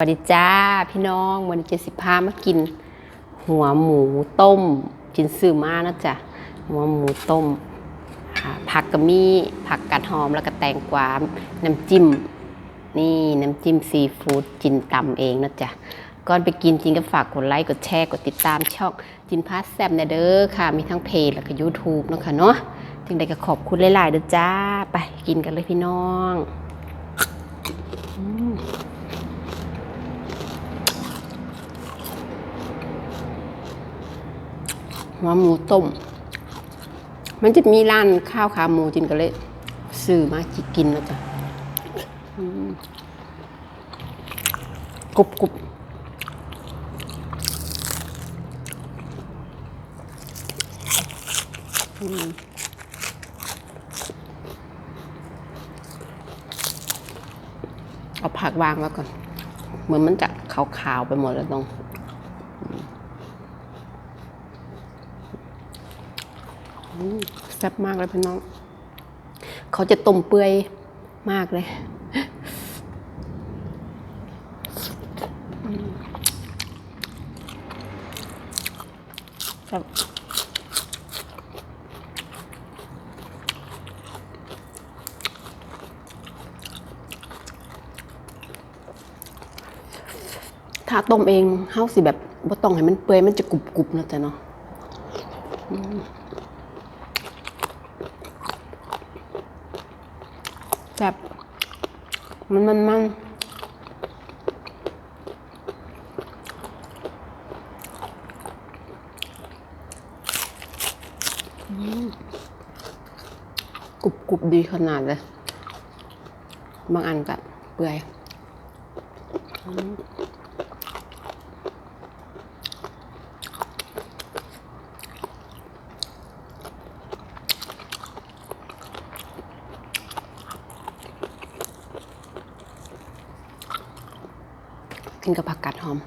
สวัสดีจ้าพี่น้องวันนี้เจสิพามากิน หัวหมูต้ม กินซื้อมานะจ๊ะหัวหมูต้มผักกะมี่ผักกาดหอมแล้วก็แตงกวาน้ำจิ้ม นี่น้ำจิ้มซีฟู้ดจินตำเองนะจ๊ะก่อนไปกินจริงก็ฝากกดไลค์กดแชร์กดติดตามช่องจินพาสแซมนเด้อค่ะ มีทั้งเพจแล้วก็ YouTube เนาะคะเนาะจึงได้ก็ขอบคุณหลายๆเด้อจ้า ไปกินกันเลยพี่น้อง หัวหมูต้ม มันจะมีร้านข้าวขาหมูจินก็เลยซื้อมาจิกินแล้วจ้ะกรุบกรุบเอาผักวางไว้ก่อน เหมือนมันจะขาวๆไปหมดแล้วตรง แซ่บมากเลยพี่น้อง เขาจะต้มเปื่อยมากเลยอืมแซ่บถ้าต้มเองเฮาสิแบบบ่ต้องให้มันเปื่อยมันจะกรุบๆนะจ๊ะเนาะ แบบมันมันมันกรุบกรุบดีขนาดเลย บางอันก็เปื่อย กินกับผักกาดหอม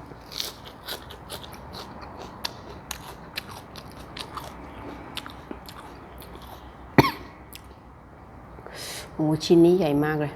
โอ้ชิ้นนี้ใหญ่มากเลย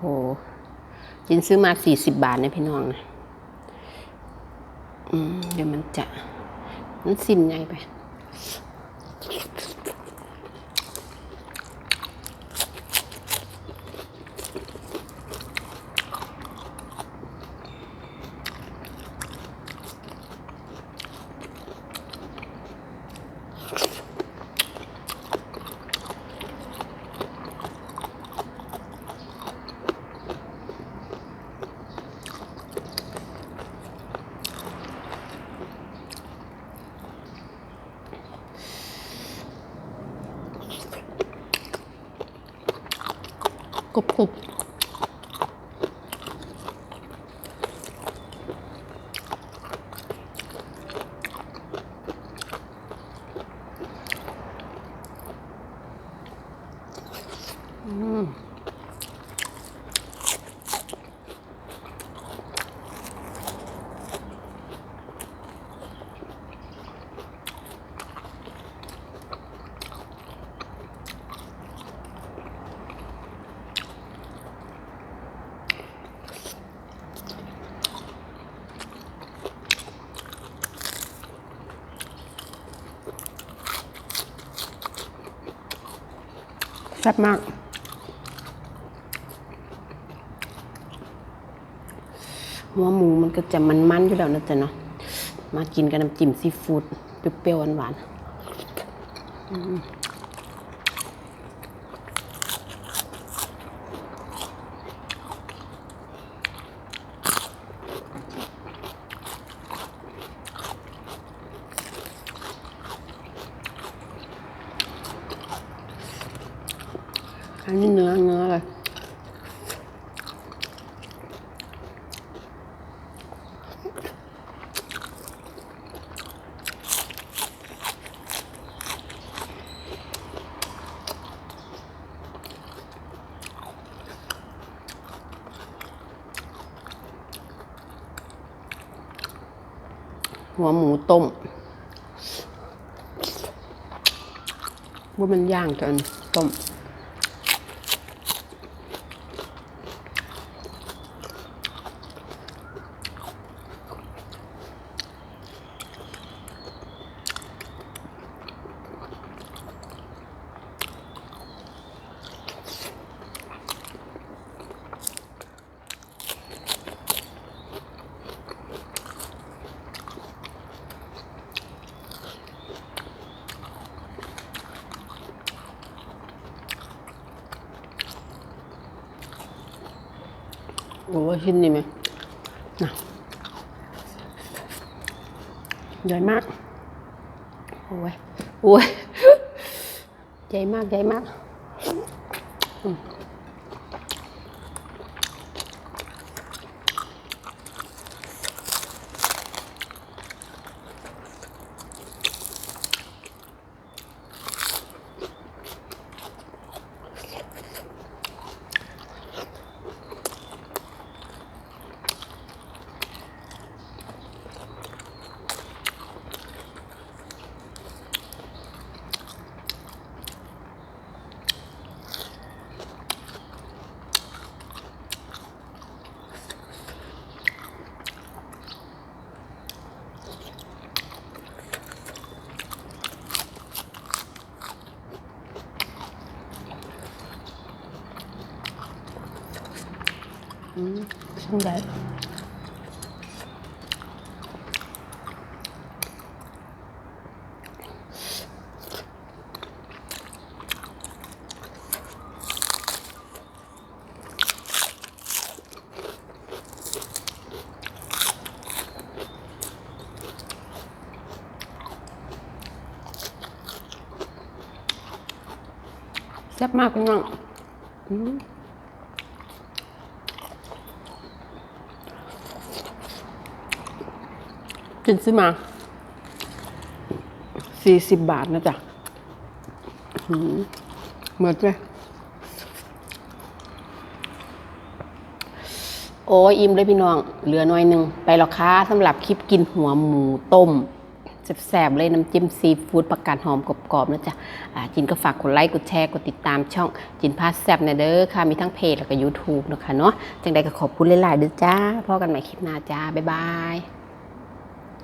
โหจินซื้อมาสี่สิบบาทนะพี่น้องนะอืมเดี๋ยวมันจะมันสิ้นไงไป กรุ แซ่บมาก หัวหมูมันก็จะมันๆอยู่แล้วนะจ๊ะเนาะ มากินกับน้ำจิ้มซีฟู้ดเปรี้ยวๆหวานๆ อันนี้เนื้อเนื้อเลยหัวหมูต้มว่ามันย่างจนต้ม โอ้ชิ้นนี้ไหมนะใหญ่มาก โอ้ย โอ้ย ใหญ่มาก ใหญ่มากอืมอื มชิ้นใหญ่แซ่บมากพี่น้องอืม กินซื้อมา สี่สิบบาทนะจ๊ะเหมือนไหมโอ้ยอิ่มเลยพี่น้อง เหลือหน่อยหนึ่งไปแล้วค่ะสำหรับคลิปกินหัวหมูต้มแซ่บๆเลยน้ำจิ้มซีฟู้ดประกาศหอมกรอบๆนะจ๊ะอ่าจินก็ฝากกดไลค์กดแชร์กดติดตามช่อง จินพาสแซ่บนะเด้อค่ะ มีทั้งเพจแล้วก็ YouTube นะคะเนาะจังใดก็ขอบคุณหลายๆเด้อจ้าพอกันใหม่คลิปหน้าจ้า บ๊ายบาย